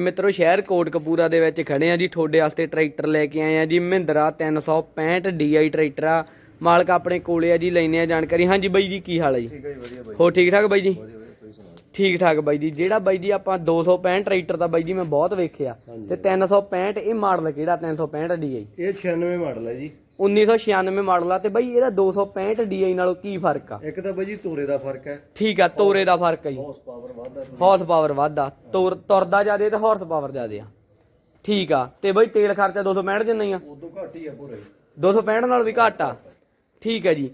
ਮਿੱਤਰੋ ਸ਼ਹਿਰ ਕੋਟਕਪੂਰਾ ਦੇ ਵਿੱਚ ਖੜੇ ਆ ਜੀ। ਤੁਹਾਡੇ ਵਾਸਤੇ ਟਰੈਕਟਰ ਲੈ ਕੇ ਆਏ ਆ ਜੀ। ਮਹਿੰਦਰਾ 365 DI ਟਰੈਕਟਰ ਆ। ਮਾਲਕ ਆਪਣੇ ਕੋਲੇ ਆ ਜੀ ਲੈਨੇ ਆ ਜਾਣਕਾਰੀ। ਹਾਂਜੀ ਬਾਈ ਜੀ ਕੀ ਹਾਲ ਹੈ ਜੀ? ਠੀਕ ਹੈ ਜੀ ਵਧੀਆ ਬਾਈ ਹੋ ਠੀਕ ਠਾਕ ਬਾਈ ਜੀ? ਠੀਕ ਠਾਕ ਬਾਈ ਜੀ। ਜਿਹੜਾ ਬਾਈ ਜੀ ਆਪਾਂ 265 ਟਰੈਕਟਰ ਦਾ ਬਾਈ ਜੀ ਮੈਂ ਬਹੁਤ ਵੇਖਿਆ। ਤੇ 365 ਇਹ ਮਾਡਲ ਕਿਹੜਾ? 365 DI ਇਹ 96 ਮਾਡਲ ਹੈ ਜੀ। 1996 ਮਾਡਲ ਆ ਤੇ ਬਾਈ ਇਹਦਾ 265 DI ਨਾਲੋਂ ਕੀ ਫ਼ਰਕ ਆ? ਇੱਕ ਤਾਂ ਬਾਈ ਜੀ ਤੋਰੇ ਦਾ ਫ਼ਰਕ ਹੈ। ਠੀਕ ਆ ਤੋਰੇ ਦਾ ਫ਼ਰਕ ਆ ਜੀ। ਹਾਰਸ ਪਾਵਰ ਵੱਧਦਾ ਹਾਰਸ ਪਾਵਰ ਵੱਧਦਾ। ਤੁਰ ਤੁਰਦਾ ਜ਼ਿਆਦੇ ਤੇ ਹਾਰਸ ਪਾਵਰ ਜ਼ਿਆਦੇ ਆ। ਠੀਕ ਆ ਤੇ ਬਾਈ ਤੇਲ ਖਰਚਾ 265 ਜਿੰਨਾ ਹੀ ਆ। ਉਦੋਂ ਘੱਟ ਹੀ ਆ ਪੂਰੇ। 265 ਨਾਲੋਂ ਵੀ ਘੱਟ ਆ। ਠੀਕ ਹੈ ਜੀ।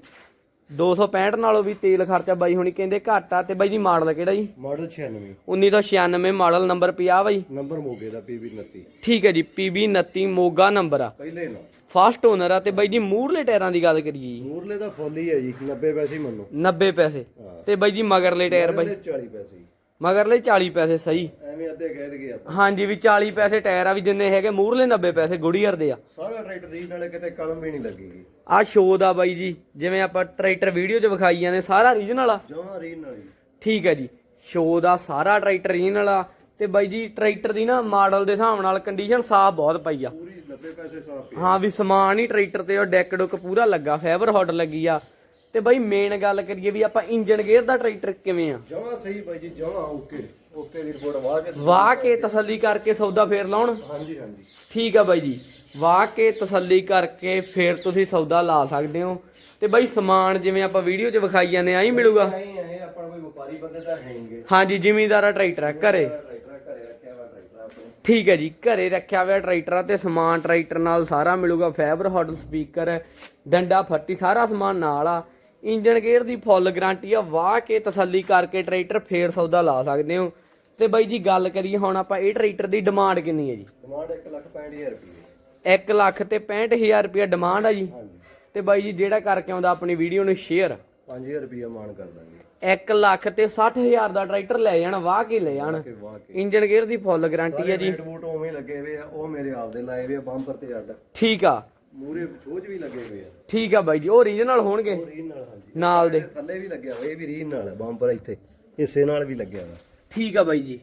265 ਨਾਲੋਂ ਵੀ ਤੇਲ ਖਰਚਾ ਬਾਈ ਹੁਣੀ ਕਹਿੰਦੇ ਘੱਟ ਆ। ਤੇ ਬਾਈ ਜੀ ਮਾਡਲ ਕਿਹੜਾ ਜੀ? ਮਾਡਲ 96 1996 ਮਾਡਲ ਨੰਬਰ 50 ਬਾਈ। ਨੰਬਰ ਮੋਗੇ ਦਾ PB 29 ਠੀਕ ਹੈ ਜੀ PB 29 ਮੋਗਾ ਨੰਬਰ ਆ। ਪਹਿਲੇ ਨਾ ਫਸਟ ਓਨਰ ਆ ਤੇ ਬਾਈ ਜੀ ਮੂਰਲੇ ਟਾਇਰਾਂ ਦੀ ਗੱਲ ਕਰੀਏ ਜੀ। ਮੂਰਲੇ ਦਾ ਫੁੱਲ ਹੀ ਹੈ ਜੀ 90 ਪੈਸੇ ਹੀ ਮੰਨੋ। 90 ਪੈਸੇ। ਤੇ ਬਾਈ ਜੀ ਮਗਰਲੇ ਟਾਇਰ ਬਾਈ। ਇਹਦੇ 40 ਪੈਸੇ। ਮਗਰਲੇ 40 ਪੈਸੇ ਸਹੀ। ਐਵੇਂ ਅੱਧੇ ਕਹਿ ਦਗੇ ਆਪਾਂ। ਹਾਂਜੀ ਵੀ 40 ਪੈਸੇ ਟਾਇਰ ਆ ਵੀ ਜਿੰਨੇ ਹੈਗੇ ਮੂਰਲੇ 90 ਪੈਸੇ ਗੁੜੀਅਰ ਦੇ ਆ। ਸਾਰਾ ਟਰੈਕਟਰ ਰੀਡ ਨਾਲੇ ਕਿਤੇ ਕਲਮ ਵੀ ਨਹੀਂ ਲੱਗੇਗੀ। ਆ ਸ਼ੋਅ ਦਾ ਬਾਈ ਜੀ ਜਿਵੇਂ ਆਪਾਂ ਟਰੈਕਟਰ ਵੀਡੀਓ 'ਚ ਵਿਖਾਈ ਜਾਂਦੇ ਸਾਰਾ ਰੀਜਨਲ ਆ। ਜਮਾਂ ਰੀਡ ਨਾਲ ਹੀ। ਠੀਕ ਹੈ ਜੀ ਸ਼ੋਅ ਦਾ ਸਾਰਾ ਟਰੈਕਟਰ ਰੀਜਨਲ ਆ। ਤੇ ਬਾਈ ਜੀ ਟਰੈਕਟਰ ਦੀ ਨਾ ਮਾਡਲ ਦੇ ਹਿਸਾਬ ਨਾਲ ਕੰਡੀਸ਼ਨ ਸਾਫ਼ ਬਹੁਤ ਪਈ ਆ। ਪੂਰੀ 90 ਪੈਸੇ ਸਾਫ਼ ਹਾਂ ਵੀ ਸਮਾਨ ਹੀ ਟਰੈਕਟਰ ਤੇ ਉਹ ਡੈਕ ਡੁੱਕ ਪੂਰਾ ਲੱਗਾ ਫਾਈਬਰ ਹੌਟ ਲੱਗੀ ਆ। ਤੇ ਬਾਈ ਮੇਨ ਗੱਲ ਕਰੀਏ ਵੀ ਆਪਾਂ ਇੰਜਨ ਗੇਅਰ ਦਾ ਟਰੈਕਟਰ ਕਿਵੇਂ ਆ? ਜਮਾਂ ਸਹੀ ਬਾਈ ਜੀ ਜਮਾਂ ਓਕੇ ਓਕੇ ਦੀ ਰਿਪੋਰਟ ਵਾਹ ਕੇ ਵਾਹ ਕੇ ਤਸੱਲੀ ਕਰਕੇ ਸੌਦਾ ਫੇਰ ਲਾਉਣ? ਹਾਂਜੀ ਹਾਂਜੀ। ਠੀਕ ਆ ਬਾਈ ਜੀ। ਵਾਹ ਕੇ ਤਸੱਲੀ ਕਰਕੇ ਫੇਰ ਤੁਸੀਂ ਸੌਦਾ ਲਾ ਸਕਦੇ ਹੋ। ਤੇ ਬਾਈ ਸਮਾਨ ਜਿਵੇਂ ਆਪਾਂ ਵੀਡੀਓ 'ਚ ਵਿਖਾਈ ਜਾਂਦੇ ਆ ਹੀ ਮਿਲੂਗਾ? ਨਹੀਂ ਇਹ ਆਪਾਂ ਕੋਈ ਵਪਾਰੀ ਬੰਦੇ ਤਾਂ ਹੈ ਨਹੀਂਗੇ ਹਾਂਜੀ ਜ਼ਿਮੀਂਦਾਰਾ ਟਰੈਕਟਰ ਆ ਘਰੇ। ਠੀਕ ਹੈ ਜੀ ਘਰੇ ਰੱਖਿਆ ਹੋਇਆ ਟਰੈਕਟਰ ਤੇ ਸਮਾਨ ਟਰੈਕਟਰ ਨਾਲ ਸਾਰਾ ਮਿਲੂਗਾ। ਫਾਈਬਰ ਹੌਟ ਸਪੀਕਰ ਡੰਡਾ ਫੱਟੀ ਸਾਰਾ ਸਮਾਨ ਨਾਲ ਆ। ਇੰਜਨ ਗੇਅਰ ਦੀ ਫੁੱਲ ਗਾਰੰਟੀ ਆ ਵਾਹ ਕੇ ਤਸੱਲੀ ਕਰਕੇ ਟਰੈਕਟਰ ਫੇਰ ਸੌਦਾ ਲਾ ਸਕਦੇ ਹੋ। ਤੇ ਬਾਈ ਜੀ ਗੱਲ ਕਰੀਏ ਹੁਣ ਆਪਾਂ ਇਹ ਟਰੈਕਟਰ ਦੀ ਡਿਮਾਂਡ ਕਿੰਨੀ ਹੈ ਜੀ? ਡਿਮਾਂਡ 1 ਲੱਖ 65000 ਰੁਪਏ 1 ਲੱਖ ਤੇ 65000 ਰੁਪਏ ਡਿਮਾਂਡ ਆ ਜੀ? ਤੇ ਬਾਈ ਜੀ ਜਿਹੜਾ ਕਰਕੇ ਆਉਂਦਾ ਆਪਣੀ ਵੀਡੀਓ ਨੂੰ ਸ਼ੇਅਰ 5000 ਰੁਪਏ ਮਾਨ ਕਰ ਦਾਂਗੇ। 1 ਲੱਖ ਤੇ 60000 ਦਾ ਟਰੈਕਟਰ ਲੈ ਜਾਣ ਵਾਹ ਕੇ ਲੈ ਜਾਣ। ਇੰਜਨ ਗੇਅਰ ਦੀ ਫੁੱਲ ਗਾਰੰਟੀ ਹੈ ਜੀ। ਰੇਟ ਬੂਟ ਉਵੇਂ ਲੱਗੇ ਹੋਏ ਆ ਉਹ ਮੇਰੇ ਆਪ ਦੇ ਲਾਏ ਹੋਏ ਆ ਬੰਪਰ ਤੇ ਅੱਡ। ਠੀਕ ਆ। ਮੂਰੇ ਛੋਜ ਵੀ ਲੱਗੇ ਹੋਏ ਆ। ਠੀਕ ਆ ਬਾਈ ਜੀ ਉਹ ਰੀਜਨਲ ਹੋਣਗੇ? ਰੀਨ ਨਾਲ ਹਾਂਜੀ। ਨਾਲ ਦੇ। ਥੱਲੇ ਵੀ ਲੱਗਿਆ ਹੋਇਆ ਇਹ ਵੀ ਰੀਨ ਨਾਲ ਬੰਪਰ ਇੱਥੇ। ਹਿੱਸੇ ਨਾਲ ਵੀ ਲੱਗਿਆ ਹੋਇਆ। ਠੀਕ ਆ ਬਾਈ ਜੀ।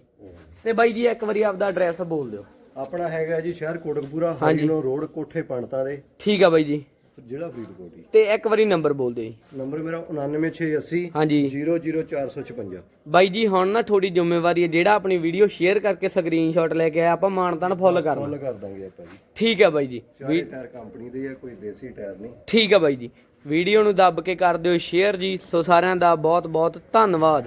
ਤੇ ਬਾਈ ਜੀ ਇੱਕ ਵਾਰੀ ਆਪਦਾ ਐਡਰੈਸ ਬੋਲ ਦਿਓ। ਆਪਣਾ ਹੈਗਾ ਜੀ ਸ਼ਹਿਰ ਕੋਟਕਪੂਰਾ ਹਰੀਨੋ ਰੋਡ ਕੋਠੇ ਪਣਤਾ ਦੇ। ਠੀਕ ਆ ਬਾਈ ਜੀ। ਜ਼ਿਲ੍ਹਾ ਫਰੀਦਕੋਟ ਜੀ। ਤੇ ਇੱਕ ਵਾਰੀ ਨੰਬਰ ਬੋਲ ਦਿਓ ਜੀ। ਨੰਬਰ ਮੇਰਾ 99680 ਹਾਂਜੀ। 00456 ਬਾਈ ਜੀ ਹੁਣ ਨਾ ਥੋੜੀ ਜ਼ਿੰਮੇਵਾਰੀ ਹੈ ਜਿਹੜਾ ਆਪਣੀ ਵੀਡੀਓ ਸ਼ੇਅਰ ਕਰਕੇ ਸਕਰੀਨਸ਼ਾਟ ਲੈ ਕੇ ਆਇਆ ਆਪਾਂ ਮਾਨਤਾਨ ਫੁੱਲ ਕਰਨਾ ਫੁੱਲ ਕਰ ਦਾਂਗੇ ਆਪਾਂ ਜੀ। ਠੀਕ ਹੈ ਬਾਈ ਜੀ। ਚਾਰੇ ਟਾਇਰ ਕੰਪਨੀ ਦੇ ਆ ਕੋਈ ਦੇਸੀ ਟਾਇਰ ਨਹੀਂ। ਠੀਕ ਹੈ ਬਾਈ ਜੀ। ਵੀਡੀਓ ਨੂੰ ਦੱਬ ਕੇ ਕਰ ਦਿਓ ਸ਼ੇਅਰ ਜੀ। ਸੋ ਸਾਰਿਆਂ ਦਾ ਬਹੁਤ ਬਹੁਤ ਧੰਨਵਾਦ।